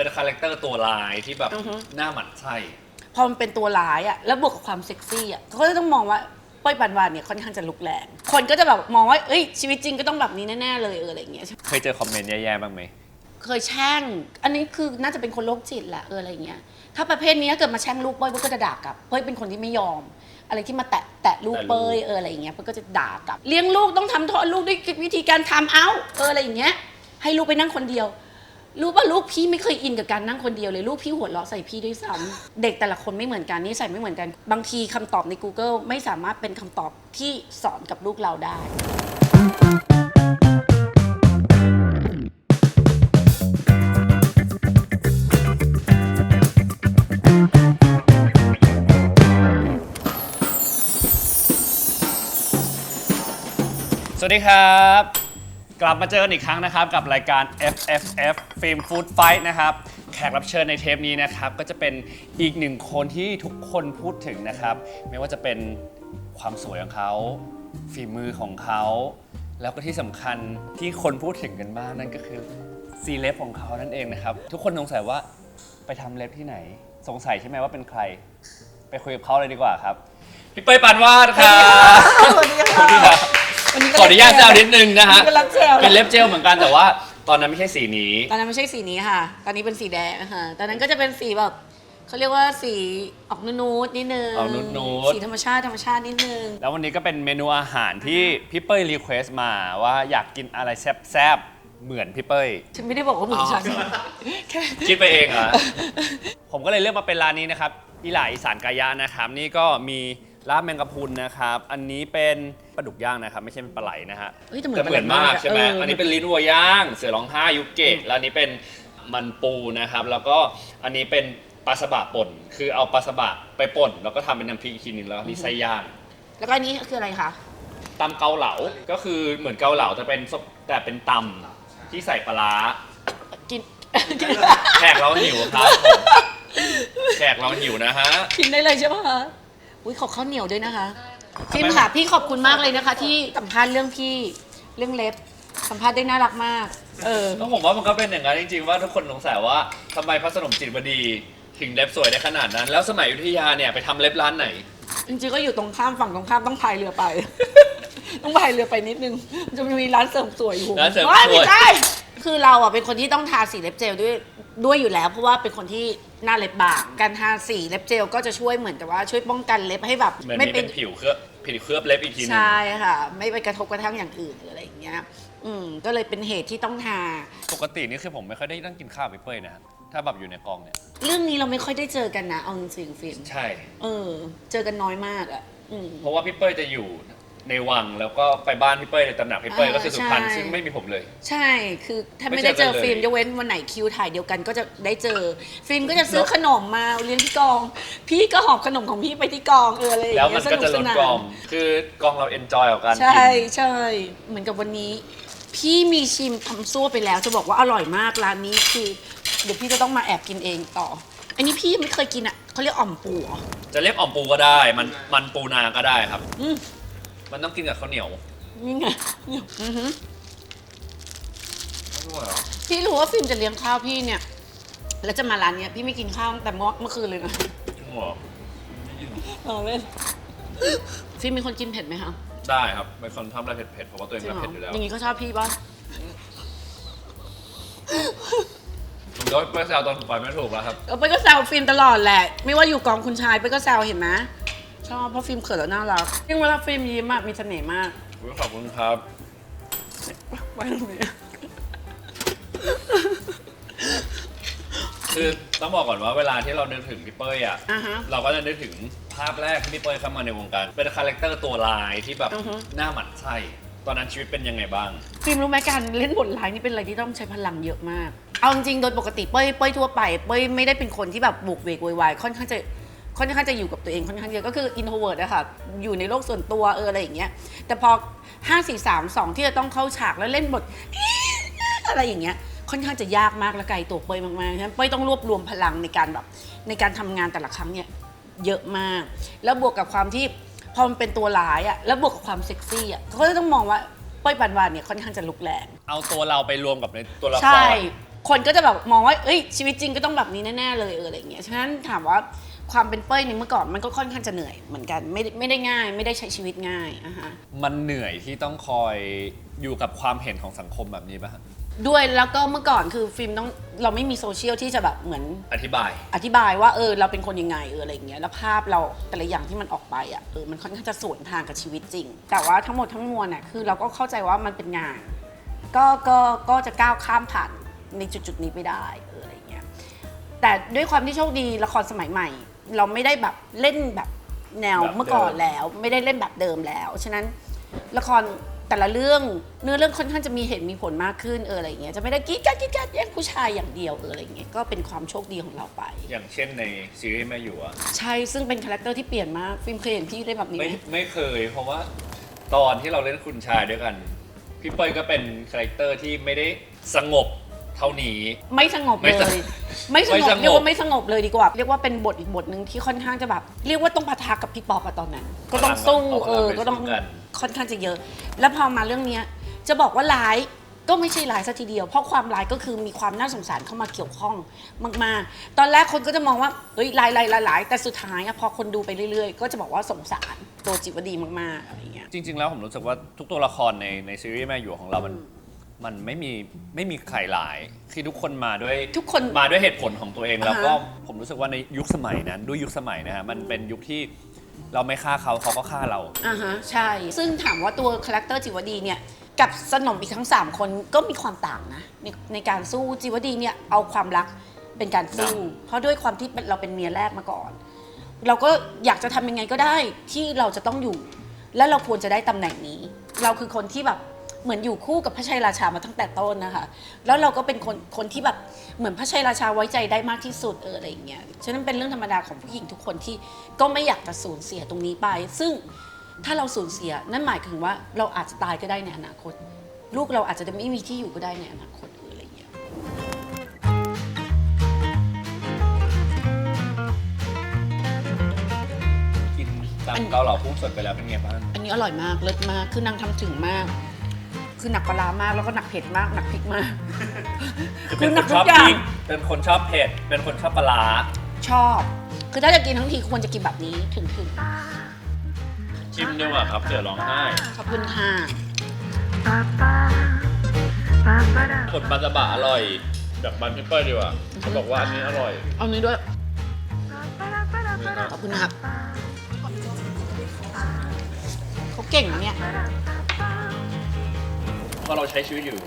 เป็นคาแรคเตอร์ตัวลายที่แบบอือฮึ หน้าหมันไส้ พอมันเป็นตัวร้ายอะแล้วบวกกับความเซ็กซี่อะเขาก็จะต้องมองว่าเป้ยปานวานเนี่ยค่อนข้างจะลุกแรง คนก็จะแบบมองว่าเอ้ยชีวิตจริงก็ต้องแบบนี้แน่ๆเลยเอออะไรอย่างเงี้ย เคยเจอคอมเมนต์แย่ๆบ้างไหม เคยแช่ง อันนี้คือน่าจะเป็นคนโรคจิตแหละเอออะไรอย่างเงี้ย ถ้าประเภทนี้เกิดมาแช่งลูกเป้ยเป้ยก็จะด่ากลับ เป้ยเป็นคนที่ไม่ยอม อะไรที่มาแตะแตะลูกเป้ยเอออะไรอย่างเงี้ยเป้ยก็จะด่ากลับ เลี้ยงลูกต้องทำโทษลูกด้วยวิธีการทำเอาเอออะไรอย่างเงี้ย ให้ลูกไปนั่งคนเดียว รู้ป่ะลูกพี่ไม่เคยอินกับการนั่งคนเดียวเลยลูกพี่หัวเราะใส่พี่ด้วยซ้ำเด็กแต่ละคนไม่เหมือนกันนิสัยไม่เหมือนกัน บางทีคำตอบใน Google ไม่สามารถเป็นคำตอบที่สอนกับลูกเราได้ สวัสดีครับ กลับมาเจอกันอีกครั้งนะครับ กับรายการ FFF Film Food Fight นะครับแขกรับเชิญในเทปนี้นะครับ ก็จะเป็นอีกหนึ่งคนที่ทุกคนพูดถึงนะครับ ไม่ว่าจะเป็นความสวยของเขาฝีมือของเขา แล้วก็ที่สำคัญที่คนพูดถึงกันมากนั่นก็คือซีเล็บของเขานั่นเองนะครับ ทุกคนสงสัยว่าไปทำเล็บที่ไหน สงสัยใช่ไหมว่าเป็นใคร ไปคุยกับเขาเลยดีกว่าครับ พี่เป้ยปานวาดครับสวัสดีค่ะ วันนี้ขออนุญาตแซวนิดนึงนะฮะ ก็รักแซวเป็นเล็บเจลเหมือนกันแต่ว่าตอนนั้นไม่ใช่สีนี้ ตอนนั้นไม่ใช่สีนี้ค่ะ ตอนนี้เป็นสีแดงค่ะตอนนั้นก็จะเป็นสีแบบเขาเรียกว่าสีออกนูดๆนิดนึงออกนูดๆ สีธรรมชาติธรรมชาตินิดนึง แล้ววันนี้ก็เป็นเมนูอาหารที่พี่เป้ยรีเควสต์มาว่าอยากกินอะไรแซ่บๆเหมือนพี่เป้ย ฉันไม่ได้บอกว่าเหมือนฉันแค่ คิดไปเองเหรอะผมก็เลยเลือกมาเป็นร้านนี้นะครับอีหล่าอีสานกายะนะครับ นี่ก็มี ลาบแมงกะพรุนนะครับ อันนี้เป็นปลาดุกย่างนะครับ ไม่ใช่เป็นปลาไหลนะฮะเฮ้ยแต่เหมือนแต่เหมือนมากใช่ไหมเอันนี้เป็นลิ้นวัวย่าง เสือร้องไห้ยุเกะแล้วอันนี้เป็นมันปูนะครับ แล้วก็อันนี้เป็นปลาสบะป่น คือเอาปลาสบะไปป่น แล้วก็ทำเป็นน้ำพริกอีกทีหนึงแล้วมีไส้ย่างแล้วก็อันนี้คืออะไรคะ ตำเกาเหลา ก็คือเหมือนเกาเหลาแต่เป็นซุปแต่เป็นตำที่ใส่ปลาร้ากินแขกเราหิวครับผมแขกเราหิวนะฮะ กินได้เลยใช่ปะคะ อุ้ยขอข้าวเหนียวด้วยนะคะฟิล์มค่ะพี่ขอบคุณมากเลยนะคะ ที่สัมภาษณ์เรื่องพี่เรื่องเล็บสัมภาษณ์ได้น่ารักมาก เออ ก็ผมว่ามันก็เป็นอย่างนั้นจริงๆ ว่าทุกคนสงสัยว่าทำไมพระสนมจิตวดีถึงเล็บสวยได้ขนาดนั้น แล้วสมัยอยุธยาเนี่ยไปทำเล็บร้านไหน จริงๆก็อยู่ตรงข้ามฝั่งตรงข้ามต้องพายเรือไป ต้องพายเรือไปนิดนึงมันจะมีร้านเสริมสวยอยู่ร้านเสริมสวยว้ไม่ใช่คือเราอะเป็นคนที่ต้องทาสีเล็บเจลด้วยด้วยอยู่แล้ว เพราะว่าเป็นคนที่ หน้าเล็บบาง การทาสีเล็บเจลก็จะช่วยเหมือนแต่ว่าช่วยป้องกันเล็บให้แบบเหมือนไม่มีเป็เป็นนผิวเคลือบผิวเคลือบเล็บอีกทีหนึง ใช่ค่ะ ไม่ไปกระทบกระทั่งอย่างอื่นหรืออะไรอย่างเงี้ย อืมก็เลยเป็นเหตุที่ต้องทา ปกตินี่คือผมไม่ค่อยได้นั่งกินข้าวกับพี่เป้ยนะ ถ้าแบบอยู่ในกองเนี่ย เรื่องนี้เราไม่ค่อยได้เจอกันนะเอาจริงๆฟิล์มใช่ เออ เจอกันน้อยมากอะอืม เพราะว่าพี่เป้ยจะอยู่ ในวังแล้วก็ไปบ้านพี่เป้ยในตำหนักพี่เป้ยอ่าก็คือสุพรรณใช่ ซึ่งไม่มีผมเลย ใช่ คือถ้าไม่ไม่ได้เจอเจอกันเลย ฟิล์มยกเว้นวันไหนคิวถ่ายเดียวกันก็จะได้เจอ ฟิล์มก็จะซื้อขนมมาเลี้ยงที่กอง พี่ก็หอบขนมของพี่ไปที่กองเอออะไรอย่างแล้วเงี้มันยสก็นุกจะสลดนานกองคือกองเราเอนจอยกับการกินใช่ใช่เหมือนกับวันนี้ พี่มีชิมทำซั่วไปแล้ว จะบอกว่าอร่อยมากร้านนี้คือ เดี๋ยวพี่จะต้องมาแอบกินเองต่อ อันนี้พี่ยังไม่เคยกินอะเขาเรียกอ่อมปูเหรอ จะเรียกอ่อมปูก็ได้ มันมันปูนาก็ได้ครับ อืม มันต้องกินกับข้าวเหนียวนี่ไงเนี่ยอือหือพี่รู้ว่าฟิล์มจะเลี้ยงข้าวพี่เนี่ย แล้วจะมาร้านเนี้ยพี่ไม่กินข้าวตั้งแต่เมื่อเมื่อคืนเลยนะเอาเล่นฟิล์มเป็นคนกินเผ็ดไหมคะได้ครับเป็นคนทำอะไรเผ็ดๆเพราะว่าตัวเองจริงก็เหรอเผ็ดอยู่แล้วอย่างนี้เขาชอบพี่ป่ะผมก็ไปแซวตอนผมไปไม่ถูกแล้วครับ เออไปก็แซวฟิล์มตลอดแหละ ไม่ว่าอยู่กองคุณชายไปก็แซวเห็นไหม ชอบเพราะฟิล์มเขินแล้วน่ารักยิ่งเวลาฟิล์มยิ้มอะมีเสน่ห์มากขอบคุณครับ ไว้ตรงนี้คือต้องบอกก่อนว่าเวลาที่เรานึกถึงพี่เป้ยอะ อ่าฮะ เราก็จะนึกถึงภาพแรกที่พี่เป้ยเข้ามาในวงการ เป็นคาแรคเตอร์ตัวลายที่แบบอือฮึ หน้าหมันไส้ตอนนั้นชีวิตเป็นยังไงบ้าง ฟิล์มรู้ไหมการเล่นบทร้ายนี่เป็นอะไรที่ต้องใช้พลังเยอะมาก เอาจริงๆโดยปกติเป้ยเป้ยทั่วไป เป้ยไม่ได้เป็นคนที่แบบบุกเวกโวยวายค่อนข้างจะ ค่อนข้างจะอยู่กับตัวเองค่อนข้างเยอะก็คืออินโทรเวิร์ดอะค่ะอยู่ในโลกส่วนตัวเอออะไรอย่างเงี้ยแต่พอ 5 4 3 2 ที่จะต้องเข้าฉากแล้วเล่นบท อะไรอย่างเงี้ยค่อนข้างจะยากมากและไกลตัวเป้ยมากๆฉะนั้นเป้ยต้องรวบรวมพลังในการแบบในการทำงานแต่ละครั้งเนี่ยเยอะมาก แล้วบวกกับความที่พอมันเป็นตัวร้ายอะแล้วบวกกับความเซ็กซี่อะเขาก็จะต้องมองว่าเป้ยปานวานเนี่ยค่อนข้างจะลุกแรงเอาตัวเราไปรวมกับในตัวละครใช่คนก็จะแบบมองว่าเอ้ยชีวิตจริงก็ต้องแบบนี้แน่ๆเลยเอออะไรอย่างเงี้ยฉะนั้นถามว่า ความเป็นเป้ยในเมื่อก่อนมันก็ค่อนข้างจะเหนื่อยเหมือนกันไม่ได้ไม่ได้ง่าย ไม่ได้ใช้ชีวิตง่ายอะฮะมันเหนื่อยที่ต้องคอยอยู่กับความเห็นของสังคมแบบนี้ป่ะฮะด้วยแล้วก็เมื่อก่อนคือฟิล์มต้องเราไม่มีโซเชียลที่จะแบบเหมือนอธิบาย อธิบายว่าเออเราเป็นคนยังไงเอออะไรอย่างเงี้ยแล้วภาพเราแต่ละอย่างที่มันออกไปอะเออมันค่อนข้างจะสวนทางกับชีวิตจริง แต่ว่าทั้งหมดทั้งมวลน่ะคือเราก็เข้าใจว่ามันเป็นงาน ก็ก็ก็จะก้าวข้ามผ่านในจุดๆนี้ไปได้เอออะไรอย่างเงี้ยแต่ด้วยความที่โชคดีละครสมัยใหม่ เราไม่ได้แบบเล่นแบบแนวแบบเดิมเมื่อก่อนแล้ว ไม่ได้เล่นแบบเดิมแล้ว ฉะนั้นละครแต่ละเรื่องเนื้อเรื่องค่อนข้างจะมีเหตุมีผลมากขึ้นเอออะไรอย่างเงี้ยจะไม่ได้กรีดกราดกรีดกราดแย่งผู้ชายอย่างเดียวเอออะไรอย่างเงี้ยก็เป็นความโชคดีของเราไป อย่างเช่นในซีรีส์แม่อยู่อะใช่ซึ่งเป็นคาแรคเตอร์ที่เปลี่ยนมากฟิล์มเคยเห็นพี่เล่นแบบนี้ไหไม่ม ไม่เคย เพราะว่าตอนที่เราเล่นคุณชายด้วยกัน พี่เป้ยก็เป็นคาแรคเตอร์ที่ไม่ได้สงบเท่านี้ ไม่สงบไม่เลสงย บ ไม่สไม่งสบงบเรียกว่าไม่สงบเลยดีกว่า เรียกว่าเป็นบทอีกบทหนึ่งที่ค่อนข้างจะแบบ เรียกว่าต้องปะทะกับพี่ปอกอะตอนนั้น ก็ต้องสู้เอาพเอลังอไปก็ต้องสู้กันค่อนข้างจะเยอะ แล้วพอมาเรื่องเนี้ยจะบอกว่าร้ายก็ไม่ใช่ร้ายซะทีเดียว เพราะความร้ายก็คือมีความน่าสงสารเข้ามาเกี่ยวข้องมากๆ ตอนแรกคนก็จะมองว่าเฮ้ยร้ายร้ายร้ายร้ายแต่สุดท้ายอะพอคนดูไปเรื่อยๆ ก็จะบอกว่าสงสารตัวจิตวดีมากๆอะไรอย่างเงี้ยจริง ๆ แล้วผมรู้สึกว่าทุกตัวละครในในซีรีส์แม่อยู่ของเรามัน มันไม่มีไม่มีใครหลายคือทุกคนมาด้วยทุกคนมาด้วยเหตุผลของตัวเอง แล้วก็อ่าฮะผมรู้สึกว่าในยุคสมัยนั้น ด้วยยุคสมัยนะฮะมันเป็นยุคที่เราไม่ฆ่าเขาเขาก็ฆ่าเราอ่าฮะใช่ ซึ่งถามว่าตัวคาแรคเตอร์จิวดีเนี่ยกับสนมอีกทั้ง 3 คนก็มีความต่างนะในในการสู้จิวดีเนี่ยเอาความรักเป็นการสู้เพราะด้วยความที่เป็นเราเป็นเมียแรกมาก่อน เราก็อยากจะทำยังไงก็ได้ที่เราจะต้องอยู่ และเราควรจะได้ตำแหน่งนี้ เราคือคนที่แบบ เหมือนอยู่คู่กับพระชัยราชามาตั้งแต่ต้นนะคะ แล้วเราก็เป็นคนคนที่แบบเหมือนพระชัยราชาไว้ใจได้มากที่สุดเอออะไรอย่างเงี้ย ฉะนั้นเป็นเรื่องธรรมดาของผู้หญิงทุกคนที่ก็ไม่อยากจะสูญเสียตรงนี้ไป ซึ่งถ้าเราสูญเสียนั่นหมายถึงว่าเราอาจจะตายก็ได้ในอนาคต ลูกเราอาจจะไม่มีที่อยู่ก็ได้ในอนาคตเอออะไรอย่างเงี้ยกินตามเกาเหลาพุ่งสดไปแล้วเป็นไงบ้าง อันนี้อร่อยมากเลิศมากคือนางทำถึงมาก คือหนักปลาร้ามากแล้วก็หนักเผ็ดมากหนักพริกมากเป็นหคนันกชทุอบกอย่าพงริกเป็นคนชอบเผ็ด เป็นคนชอบปลาร้าชอบ คือถ้าจะกินทั้งทีควรจะกินแบบนี้ถึงถึงชิมดีกว่าครับเสือร้องไห้ขอบคุณค่ะผลบาสบะอร่อยแบบบันพิเปอร์ดีกว่าเขาบอกว่าอันนี้อร่อย เอานี้ด้วยขอบคุณครับเขาเก่งนะเนี่ยพ อเราใช้ชีวิตอยู่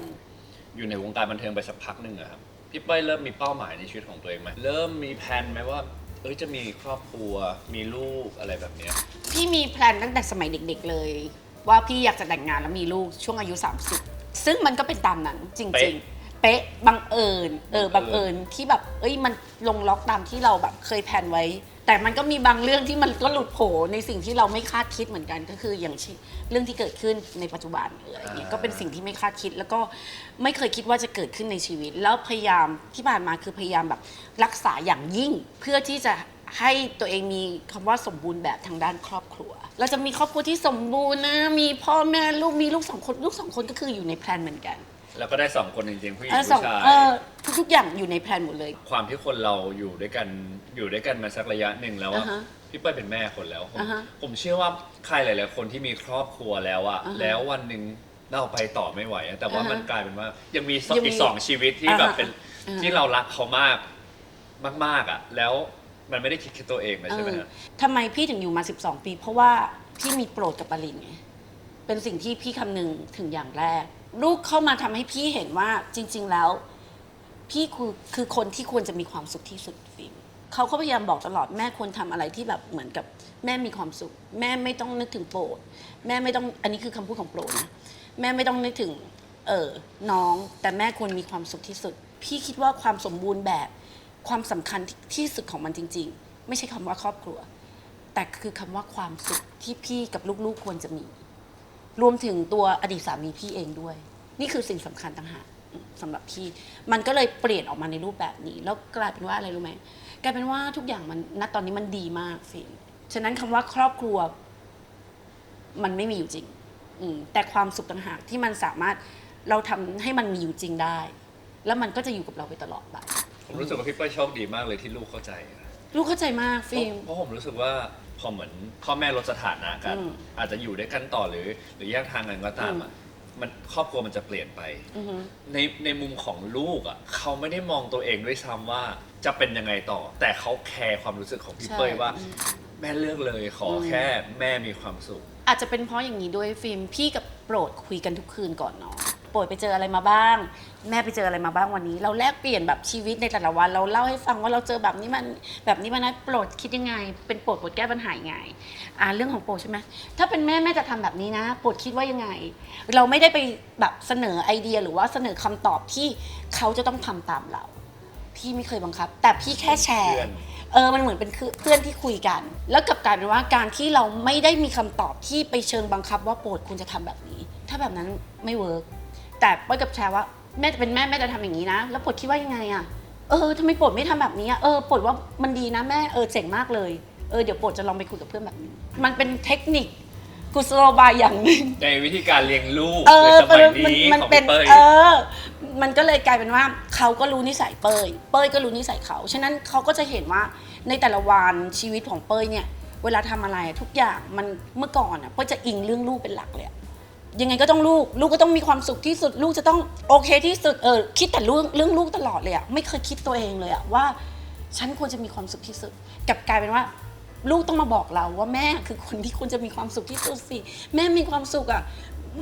อยู่ในวงการบันเทิงไปสักพักหนึ่งอะครับพี่เป้ยเริ่มมีเป้าหมายในชีวิตของตัวเองไหมเริ่มมีแผนไหมว่าเอ้ยจะมีครอบครัวมีลูกอะไรแบบเนี้ยพี่มีแพลนตั้งแต่สมัยเด็ก ๆ เลย ว่าพี่อยากจะแต่งงานแล้วมีลูกช่วงอายุ 30 ซึ่งมันก็เป็นตามนั้นจเป๊ะริง ๆ เป๊ะบังเอิญเออบับังงเอิเอิญญที่แบบ เอ้ยมันลงล็อกตามที่เราแบบเคยแพลนไว้ แต่มันก็มีบางเรื่องที่มันก็หลุดโผในสิ่งที่เราไม่คาดคิดเหมือนกันก็คืออย่างเช่นเรื่องที่เกิดขึ้นในปัจจุบันเอออะไรเงี้ยก็เป็นสิ่งที่ไม่คาดคิด แล้วก็ไม่เคยคิดว่าจะเกิดขึ้นในชีวิต แล้วพยายามที่ผ่านมาคือพยายามแบบรักษาอย่างยิ่งเพื่อที่จะให้ตัวเองมีคำว่าสมบูรณ์แบบทางด้านครอบครัว เราจะมีครอบครัวที่สมบูรณ์นะมีพ่อแม่ลูกมีลูกสองคนลูกสองคนก็คืออยู่ในแพลนเหมือนกัน แล้วก็ได้สองคนจริงๆผู้หญิงเออสองผู้ชาย เออทุกๆอย่างอยู่ในแพลนหมดเลย ความที่คนเราอยู่ด้วยกันอยู่ด้วยกันมาสักระยะหนึ่งแล้วอะอ่าฮะพี่เป้ยเป็นแม่คนแล้วผมอ่าฮะผมเชื่อว่าใครหลายๆคนที่มีครอบครัวแล้วอะอ่าฮะแล้ววันหนึ่งเราไปต่อไม่ไหวอะแต่ว่าอ่าฮะมันกลายเป็นว่ายังมีสองยังมีอีกสองชีวิตที่อ่าฮะแบบเป็นอ่าฮะ ที่เรารักเขามากมาก ๆอะแล้วมันไม่ได้คิดแค่ตัวเองเลยใช่ไหมเออฮะ ทำไมพี่ถึงอยู่มา 12 ปี เพราะว่าพี่มีโปรดกับปรินไง เป็นสิ่งที่พี่คำนึงถึงอย่างแรก ลูกเข้ามาทำให้พี่เห็นว่าจริง ๆ แล้ว พี่คือคือคนที่ควรจะมีความสุขที่สุดฟิล์มเขาก็พยายามบอกตลอดแม่ควรทำอะไรที่แบบเหมือนกับแม่มีความสุข แม่ไม่ต้องนึกถึงโปรด แม่ไม่ต้องอันนี้คือคำพูดของโปรดนะแม่ไม่ต้องนึกถึงเออน้อง แต่แม่ควรมีความสุขที่สุด พี่คิดว่าความสมบูรณ์แบบความสำคัญที่สุดของมันจริง ๆ ไม่ใช่คำว่าครอบครัว แต่คือคำว่าความสุขที่พี่กับลูกๆควรจะมี รวมถึงตัวอดีตสามีพี่เองด้วย นี่คือสิ่งสำคัญต่างหากสำหรับพี่ มันก็เลยเปลี่ยนออกมาในรูปแบบนี้ แล้วกลายเป็นว่าอะไรรู้ไหมกลายเป็นว่าทุกอย่างมันณตอนนี้มันดีมากฟินฉะนั้นคำว่าครอบครัว มันไม่มีอยู่จริง อืมแต่ความสุขต่างหากที่มันสามารถเราทำให้มันมีอยู่จริงได้ แล้วมันก็จะอยู่กับเราไปตลอดไปผมรู้สึกว่าพี่เป้ยโชคดีมากเลยที่ลูกเข้าใจอะลูกเข้าใจมากเพฟิล์มราะเพราะผมรู้สึกว่าพ อเหมือนพ่อแม่ลดสถานะกัน อืมอาจจะอยู่ด้วยกันต่อหรือ หรือแยกทางกันก็ตามอะมันครอบครัวมันจะเปลี่ยนไป อือฮึ ในในมุมของลูกอะเขาไม่ได้มองตัวเองด้วยซ้ำว่าจะเป็นยังไงต่อ แต่เขาแคร์ความรู้สึกของพี่เป้ยว่าแม่เลือกเลยขออม แค่แม่มีความสุข อาจจะเป็นเพราะอย่างนี้ด้วยฟิล์มพี่กับโปรดคุยกันทุกคืนก่อนนอนโปรดไปเจออะไรมาบ้าง แม่ไปเจออะไรมาบ้างวันนี้ เราแลกเปลี่ยนแบบชีวิตในแต่ละวัน เราเล่าให้ฟังว่าเราเจอแบบนี้มันแบบนี้มันนะโปรดคิดยังไง เป็นโปรดโปรดแก้ปัญหายังไงอ่าเรื่องของโปรดใช่ไหมถ้าเป็นแม่แม่จะทำแบบนี้นะ โปรดคิดว่ายังไง เราไม่ได้ไปแบบเสนอไอเดียหรือว่าเสนอคำตอบที่เขาจะต้องทำตามเรา พี่ไม่เคยบังคับ แต่พี่แค่แชร์เพื่อนเออ มันเหมือนเป็นคือเพื่อนที่คุยกัน แล้วกลับกลายเป็นว่าการที่เราไม่ได้มีคำตอบที่ไปเชิงบังคับว่าโปรดคุณจะทำแบบนี้ ถ้าแบบนั้นไม่เวิร์ก แต่เป้ยกับแชร์ว่าแม่จะเป็นแม่แม่จะทำอย่างนี้นะ แล้วโปรดคิดว่ายังไงอะเออทำไมโปรดไม่ทำแบบนี้อะเออโปรดว่ามันดีนะแม่เออเจ๋งมากเลยเออเดี๋ยวโปรดจะลองไปคุยกับเพื่อนแบบนี้ มันเป็นเทคนิคกุศโลบายอย่างหนึ่ง ในวิธีการเลี้ยงลูกเอในอสมัยนี้มันของเป็พี่นเป้ย เออ มันก็เลยกลายเป็นว่าเขาก็รู้นิสัยเป้ย เป้ยก็รู้นิสัยเขา ฉะนั้นเขาก็จะเห็นว่าในแต่ละวันชีวิตของเป้ยเนี่ย เวลาทำอะไรทุกอย่างมันเมื่อก่อนอะเป้ยจะอิงเรื่องลูกเป็นหลักเลยอะ ยังไงก็ต้องลูก ลูกก็ต้องมีความสุขที่สุด ลูกจะต้องโอเคที่สุดเออคิดแต่เรื่องเรื่องลูกตลอดเลยอะไม่เคยคิดตัวเองเลยอะว่า ฉันควรจะมีความสุขที่สุดกลับกลายเป็นว่า ลูกต้องมาบอกเราว่าแม่คือคนที่ควรจะมีความสุขที่สุดสิแม่มีความสุขอะ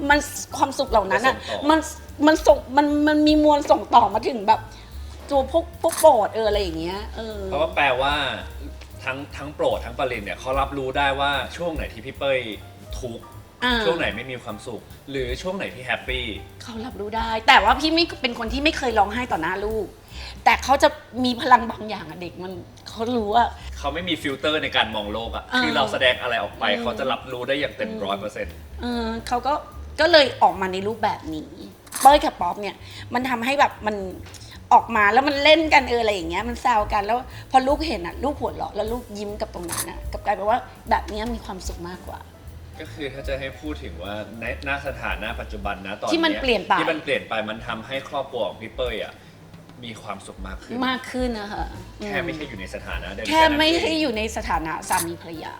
มันความสุขเหล่านั้นอะส่งต่อมันมันส่งมันมันมีมวลส่งต่อมาถึงแบบตัวพวกพวกโปรดเอออะไรอย่างเงี้ยเออ เพราะว่าแปลว่าทั้งทั้งโปรดทั้งปรินเนี่ยเขารับรู้ได้ว่าช่วงไหนที่พี่เป้ยทุกข์ อ่า ช่วงไหนไม่มีความสุข หรือช่วงไหนที่แฮปปี้ เขารับรู้ได้ แต่ว่าพี่ไม่เป็นคนที่ไม่เคยร้องไห้ต่อหน้าลูก แต่เขาจะมีพลังบางอย่างอะเด็กมันเขารู้ว่า เขาไม่มีฟิลเตอร์ในการมองโลกอะอ่าคือเราแสดงอะไรออกไป อืม เขาจะรับรู้ได้อย่างเต็มร้อยเปอร์เซ็นต์เออเขาก็ก็เลยออกมาในรูปแบบนี้เป้ยกับป๊อปเนี่ย มันทำให้แบบมันออกมาแล้วมันเล่นกันเอออะไรอย่างเงี้ยมันแซวกันแล้วพอลูกเห็นอะลูกหัวเราะแล้วลูกยิ้มกับตรงนั้นอะกลับกลายเป็นว่าแบบเนี้ยมีความสุขมากกว่า ก็คือถ้าจะให้พูดถึงว่าในหน้าสถานะปัจจุบันนะตอนที่มันยเปลี่ยนไป ที่มันเปลี่ยนไปมันทำให้ครอบครัวของพี่เป้ยอะมีความสุขมากขึ้น มากขึ้นนะคะอืแค่ไม่ใช่อยู่ในสถานะเดิมแค่ไม่นั้นเงให้อยู่ในสถานะสามีภรรยา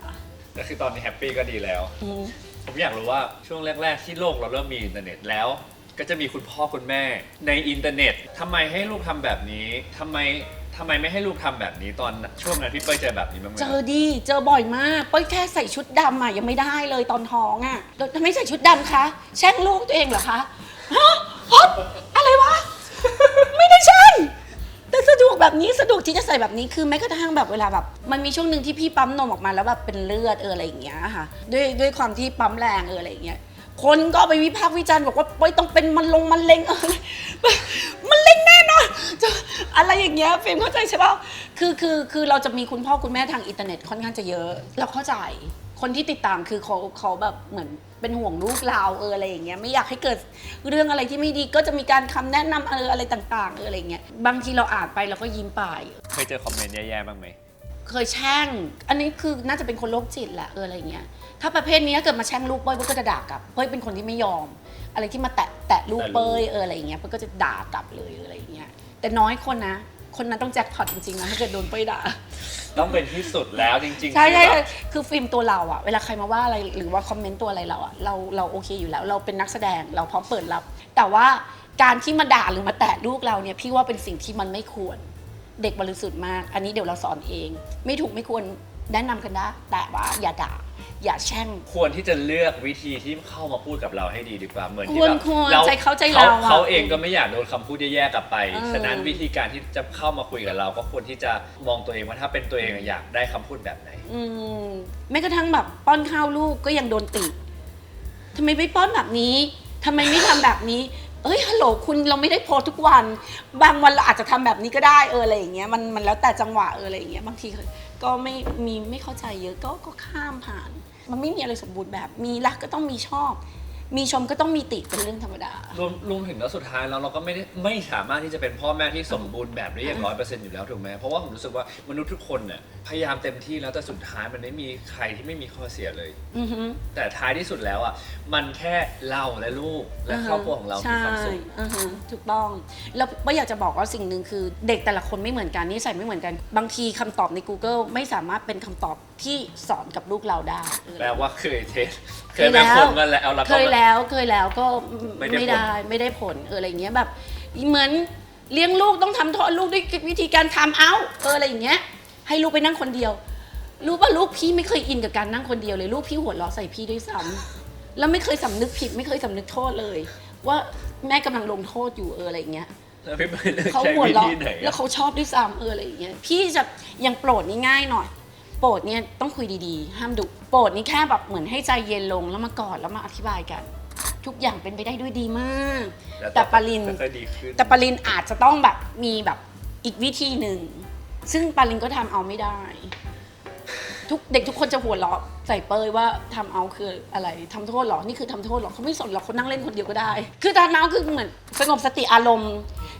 ก็คือตอนนี้แฮปปี้ก็ดีแล้ว อืม ผมอยากรู้ว่าช่วงแรก ๆ ที่โลกเราเริ่มมีอินเทอร์เน็ตแล้ว ก็จะมีคุณพ่อคุณแม่ในอินเทอร์เน็ตทำไมให้ลูกทำแบบนี้ทำไม ทำไมไม่ให้ลูกทำแบบนี้ตอนช่วงนั้นพี่เป้ยเจอแบบนี้บ้างไหมเจอดี เจอบ่อยมากเป้ยแค่ใส่ชุดดำอะยังไม่ได้เลยตอนท้องอะแล้วทำไมใส่ชุดดำคะแช่งลูกตัวเองเหรอคะฮะฮะอะไรวะ ไม่ได้แช่งแต่สะดวกแบบนี้สะดวกที่จะใส่แบบนี้คือแม้กระทั่งแบบเวลาแบบ มันมีช่วงหนึ่งที่พี่ปั๊มนมออกมาแล้วแบบเป็นเลือดเอออะไรอย่างเงี้ยค่ะ ด้วยด้วยความที่ปั๊มแรงเอออะไรอย่างเงี้ยคนก็ไปวิพากษ์วิจารณ์บอกว่าเป้ยต้องเป็นมันลงมันเลงเออมันเล็งแน่นอนจะ อะไรอย่างเงี้ยเฟรมเข้าใจใช่ป่ะคือคือคือเราจะมีคุณพ่อคุณแม่ทางอินเทอร์เน็ตค่อนข้างจะเยอะ เราเข้าใจคนที่ติดตามคือเขาเขาแบบเหมือนเป็นห่วงลูกเราเอออะไรอย่างเงี้ยไม่อยากให้เกิดเรื่องอะไรที่ไม่ดีก็จะมีการคำแนะนำเอออะไรต่างๆเอออะไรเงี้ยบางทีเราอ่านไปเราก็ยิ้มไป เคยเจอคอมเมนต์แย่ๆบ้างไหม เคยแช่ง อันนี้คือน่าจะเป็นคนโรคจิตแหละเอออะไรเงี้ย ถ้าประเภทนี้เกิดมาแช่งลูกเป้ยเป้ยก็จะด่ากลับเป้ยเป็นคนที่ไม่ยอม อะไรที่มาแตะแตะลูกเป้ยเอออะไรเงี้ยเป้ยก็จะด่ากลับเลยอะไรเงี้ย แต่น้อยคนนะ คนนั้นต้องแจ็คพอตจริงๆนะถ้าเกิดโดนเป้ยด่า ต้องเป็นที่สุดแล้วจริงๆใช่คือใช่แบบใช่คือฟิล์มตัวเราอะเวลาใครมาว่าอะไรหรือว่าคอมเมนต์ตัวอะไรเราอะเราเราโอเคอยู่แล้ว เราเป็นนักแสดงเราพร้อมเปิดรับ แต่ว่าการที่มาด่าหรือมาแตะลูกเราเนี่ยพี่ว่าเป็นสิ่งที่มันไม่ควร เด็กบริสุทธิ์มาก อันนี้เดี๋ยวเราสอนเอง ไม่ถูกไม่ควร แนะนำกันได้แต่ว่าอย่าด่า อย่าแช่ง ควรที่จะเลือกวิธีที่เข้ามาพูดกับเราให้ดีดีกว่าเหมือนที่ควรแบบควรเราใจเขาใจเราอะเขาเองก็ไม่อยากโดนคำพูดแย่ๆกลับไป เออ ฉะนั้นวิธีการที่จะเข้ามาคุยกับเรา ก็ควรที่จะมองตัวเองว่าถ้าเป็นตัวเองอะอยากได้คำพูดแบบไหน อืมแม้กระทั่งแบบป้อนข้าวลูกก็ยังโดนติทำไมไม่ป้อนแบบนี้ทำไมไม่ทำแบบนี้ เอ้ยฮัลโหลคุณเราไม่ได้โพสต์ทุกวัน บางวันเราอาจจะทำแบบนี้ก็ได้เอออะไรอย่างเงี้ยมันมันแล้วแต่จังหวะเอออะไรอย่างเงี้ยบางที ก็ไม่มีไม่เข้าใจเยอะก็ก็ข้ามผ่าน มันไม่มีอะไรสมบูรณ์แบบมีรักก็ต้องมีชอบ มีชมก็ต้องมีติเป็นเรื่องธรรมดา รวมรวมถึงแล้วสุดท้ายแล้วเราก็ไม่ได้ไม่สามารถที่จะเป็นพ่อแม่ที่สมบูรณ์แบบได้อย่างร้อยเปอร์เซ็นต์อยู่แล้วถูกไหมเพราะว่าผมรู้สึกว่ามนุษย์ทุกคนเนี่ยพยายามเต็มที่แล้วแต่สุดท้ายมันไม่มีใครที่ไม่มีข้อเสียเลย อือฮึ แต่ท้ายที่สุดแล้วอะมันแค่เราและลูกและครอบครัวของเรามีความสุข ใช่อือฮึถูกต้อง แล้วก็อยากจะบอกว่าสิ่งหนึ่งคือ เด็กแต่ละคนไม่เหมือนกันนิสัยไม่เหมือนกัน บางทีคำตอบใน Google ไม่สามารถเป็นคำตอบที่สอนกับลูกเราได้ แปลว่าเคยเทสเคเคยยแม่แล้ว คนกันแล้วแล้วเคก็ยแล้วเคยแล้วก็ไม่ได้ไม่ผลได้ไม่ได้ผลเอออะไรเงี้ยแบบ เหมือนเลี้ยงลูกต้องทำโทษลูกด้วยวิธีการทำเอาเอออะไรอย่างเงี้ย ให้ลูกไปนั่งคนเดียว รู้ป่ะลูกพี่ไม่เคยอินกับการนั่งคนเดียวเลย ลูกพี่หัวเราะใส่พี่ด้วยซ้ำแล้วไม่เคยสำนึกผิดไม่เคยสำนึกโทษเลย ว่าแม่กำลังลงโทษอยู่เอออะไรอย่างเงี้ย แล้วพี่เปิ้ลเลือกเขาใช้หัววิเราะธีไหนแล้วอะเขาชอบด้วยซ้ำเอออะไรอย่างเงี้ยพี่จะยังโปรดนี่ง่ายหน่อย โปรดเนี่ยต้องคุยดีๆ ห้ามดุโปรดนี่แค่แบบเหมือนให้ใจเย็นลงแล้วมากอดแล้วมาอธิบายกัน ทุกอย่างเป็นไปได้ด้วยดีมากล้วแต่ปารินค่อยๆดีขึ้นแต่ปารินอาจจะต้องแบบมีแบบอีกวิธีหนึ่ง ซึ่งปารินก็ทำเอาไม่ได้ ทุกเด็กทุกคนจะหัวเราะใส่เปยว่าทำเอาคืออะไรทำโทษเหรอนี่คือทำโทษเหรอเขาไม่สนหรอกเขานั่งเล่นคนเดียวก็ได้ คือทำเอาคือเหมือนสงบสติอารมณ์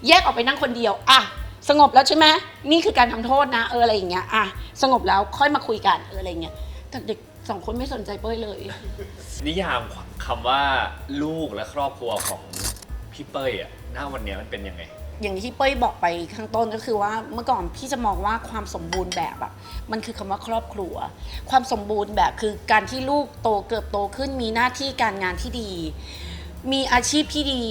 แยกออกไปนั่งคนเดียว อะ สงบแล้วใช่ไหมนี่คือการทำโทษนะเอออะไรอย่างเงี้ยอะสงบแล้วค่อยมาคุยกันเอออะไรอย่างเงี้ยแต่เด็กสองคนไม่สนใจเป้ยเลย นิยามคำว่าลูกและครอบครัวของพี่เป้ยอะหน้าวันเนี้ยมันเป็นยังไง อย่างที่เป้ยบอกไปข้างต้นก็คือว่าเมื่อก่อนพี่จะมองว่าความสมบูรณ์แบบอะมันคือคำว่าครอบครัว ความสมบูรณ์แบบคือการที่ลูกโตเกิดโตขึ้นมีหน้าที่การงานที่ดี มีอาชีพที่ดี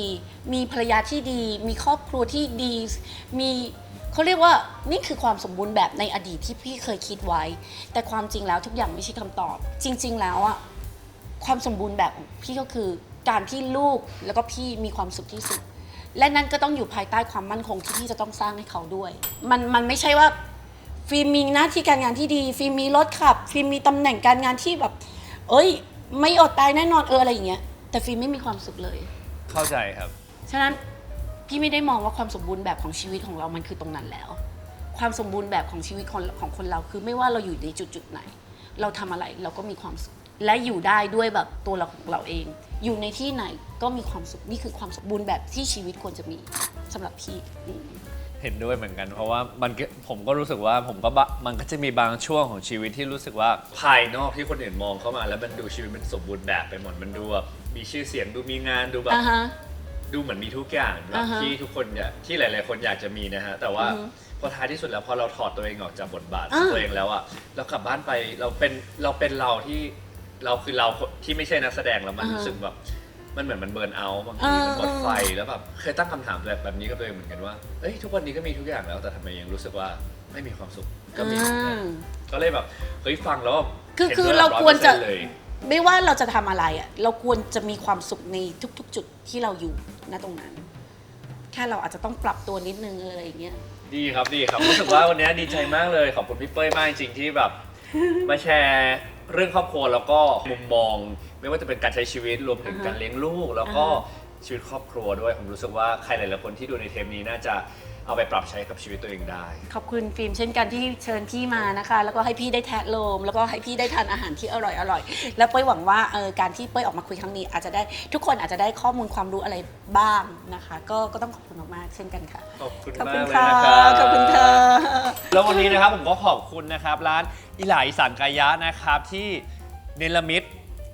มีภรรยาที่ดี มีครอบครัวที่ดี มีเขาเรียกว่านี่คือความสมบูรณ์แบบในอดีตที่พี่เคยคิดไว้ แต่ความจริงแล้วทุกอย่างไม่ใช่คำตอบ จริง ๆ แล้วอะความสมบูรณ์แบบของพี่ก็คือการที่ลูกแล้วก็พี่มีความสุขที่สุด และนั่นก็ต้องอยู่ภายใต้ความมั่นคงที่พี่จะต้องสร้างให้เขาด้วย มันมันไม่ใช่ว่าฟิล์มมีหน้าที่การงานที่ดีฟิล์มมีรถขับฟิล์มมีตำแหน่งการงานที่แบบ เอ้ย ไม่อดตายแน่นอนเอออะไรอย่างเงี้ย แต่ฟิล์มไม่มีความสุขเลย เข้าใจครับ ฉะนั้นพี่ไม่ได้มองว่าความสมบูรณ์แบบของชีวิตของเรามันคือตรงนั้นแล้ว ความสมบูรณ์แบบของชีวิตของของคนเราคือไม่ว่าเราอยู่ในจุดจุดๆไหน เราทำอะไรเราก็มีความสุข และอยู่ได้ด้วยแบบตัวเราของเราเอง อยู่ในที่ไหนก็มีความสุขนี่คือความสมบูรณ์แบบที่ชีวิตควรจะมีสำหรับพี่อืม เห็นด้วยเหมือนกัน เพราะว่ามันก็ผมก็รู้สึกว่าผมก็บะมันก็จะมีบางช่วงของชีวิตที่รู้สึกว่าภายนอกที่คนอื่นมองเข้ามา แล้วมันดูชีวิตมันสมบูรณ์แบบไปหมดมันดูแบบมีชื่อเสียงดูมีงานดูแบบอ่าฮะ ดูเหมือนมีทุกอย่างแบบอ่าฮะที่ทุกคนอยากที่หลาย ๆ คนอยากจะมีนะฮะแต่ว่าอือฮึพอท้ายที่สุดแล้วพอเราถอดตัวเองออกจากบทบาทอ่า ตัวเองแล้วอะเรากลับบ้านไปเราเป็นเราเป็นเราที่เราคือเราที่ไม่ใช่นักแสดงแล้วมันรู้สึกแบบ มันเหมือนมันเบิร์นเอาท์บางทีมันหมดไฟแล้วแบบเคยตั้งคำถามแบบแบบนี้กับตัวเองเหมือนกันว่าเอ้ยทุกวันนี้ก็มีทุกอย่างแล้วแต่ทำไมยังรู้สึกว่าไม่มีความสุขก็มีอ่าก็เลยแบบเฮ้ยฟังแล้วแบบคือห็นคือด้วยเราควรจะ100%เลยไม่ว่าเราจะทำอะไรอะเราควรจะมีความสุขในทุก ๆ จุดที่เราอยู่ณตรงนั้น แค่เราอาจจะต้องปรับตัวนิดนึงอะไรอย่างเงี้ยดีครับดีครับรู้สึกว่าวันนี้ดีใจมากเลยขอบคุณพี่เป้ยมากจริงๆที่แบบมาแชร์ เรื่องครอบครัวแล้วก็มุมมอง ไม่ว่าจะเป็นการใช้ชีวิตรวมถึงอ่าฮะการเลี้ยงลูก แล้วก็อ่าชีวิตครอบครัวด้วยผมรู้สึกว่าใครหลายๆคนที่ดูในเทปนี้น่าจะเอาไปปรับใช้กับชีวิตตัวเองได้ ขอบคุณฟิล์มเช่นกันที่เชิญพี่มานะคะ แล้วก็ให้พี่ได้แทะโลม แล้วก็ให้พี่ได้ทานอาหารที่อร่อยอร่อยๆแล้วเป้ยหวังว่าเออการที่เป้ยออกมาคุยครั้งนี้ อาจจะได้ทุกคนอาจจะได้ข้อมูลความรู้อะไรบ้างนะคะ ก็ก็ต้องขอบคุณมากๆเช่นกันค่ะ ขอบคุณขอบมากคุณเลยค่ะนะครับขอบคุณค่ะแล้ววันนี้นะครับผมก็ขอบคุณนะครับร้าน อิหลาอีสานกายะนะครับที่เนลมิต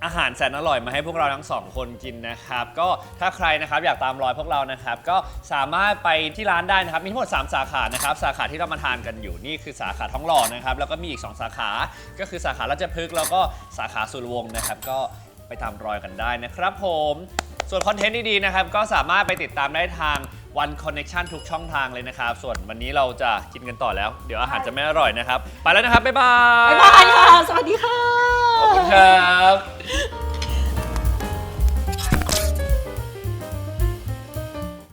อาหารแสนอร่อยมาให้พวกเราทั้งสองคนกินนะครับ ก็ถ้าใครนะครับอยากตามรอยพวกเรานะครับ ก็สามารถไปที่ร้านได้นะครับ มีทั้งหมด 3 สาขานะครับ สาขาที่เรามาทานกันอยู่นี่คือสาขาท้องหล่อนะครับ แล้วก็มีอีก 2 สาขา ก็คือสาขาราชพฤกษ์แล้วก็สาขาสุรวงศ์นะครับ ก็ไปตามรอยกันได้นะครับผม ส่วนคอนเทนต์ดีๆนะครับ ก็สามารถไปติดตามได้ทาง One Connection ทุกช่องทางเลยนะครับ ส่วนวันนี้เราจะกินกันต่อแล้ว เดี๋ยวอาหารจะไม่อร่อยนะครับ ไปแล้วนะครับ บ๊ายบาย บ๊ายบายค่ะ สวัสดีค่ะ ขอบคุณครับ